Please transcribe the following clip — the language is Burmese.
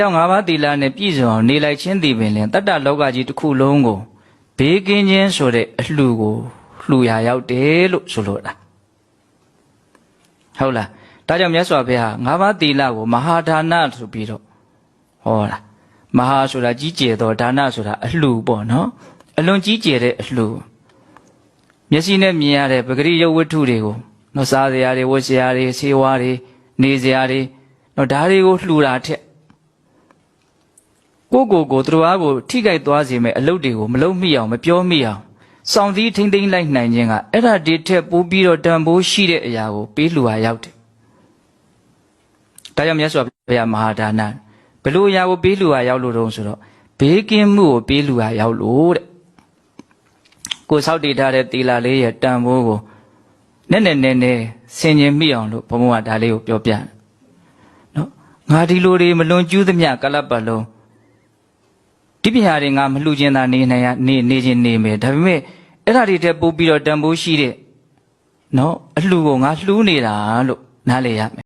ကြောင့်ငါးပါးသီလနဲ့ပြည့်စုံအောင်နေလိုက်ခြင်းသည်ပင်လင်တတ္တလောကကြီးတစ်ခုလုံးကိုဘေးကင်းခြင်းဆိုတဲ့အလှူကိုလှူရာရောက်တယ်လို့ဆိုလိုတာဟုတ်လားဒါကြောင့်မြတ်စွာဘုရားငါးပါးသီလကိုမဟာဒါနဆိုပြီးတော့ဟောတာမဟာဆိုတာကြီးကျယ်သောဒါနဆိုတာအလှူပေါ့နော်အလွန်ကြီးကျယ်တဲ့အလှူမျက်စိနဲ့မြင်ရတဲ့ပဂရိယဝတ္ထုတွေကိုနော်စားစရာတွေဝတ်စရာတွေဆေးဝါးတွေနေစရာတွေနော်ဒါတွေကိုလှူတာထက် ကိုယ့်ကိုယ်ကိုသူတော်အားကိုထိခိုက်သွားစေမဲ့အလုပ်တွေကိုမလုပ်မိအောင်မပြောမိအောင်စောင့်စည်းထိမ့်သိမ့်လိုက်နိုင်ခြင်းကအဲ့ဒါဒီထက်ပိုပြီးတော့တန်ဖိုးရှိတဲ့အရာကိုပေးလှူရရောက်တယ်။ဒါကြောင့်မြတ်စွာဘုရားမဟာဒါနဘယ်လိုအရာကိုပေးလှူရရောက်လို့တုံးဆိုတော့ဘေးကင်းမှုကိုပေးလှူရရောက်လို့တဲ့။ကိုယ်ဆောက်တည်ထားတဲ့သီလလေးရဲ့တန်ဖိုးကိုနဲ့နဲ့နဲ့နဲ့ဆင်ញင်မိအောင်လို့ဘုံဘုံကဒါလေးကိုပြောပြတယ်။နော်ငါဒီလိုတွေမလွန်ကျူးသမျှကလပ်ပတ်လုံး ဒီပညာတွေငါမလှူခြင်းသာနေနိုင်ရနေနေခြင်းနေမယ်ဒါပေမဲ့အဲ့ဒါတွေတက်ပို့ပြီးတော့တန်ဖိုးရှိတဲ့နော်အလှူကိုငါလှူနေတာလို့နားလေရမယ်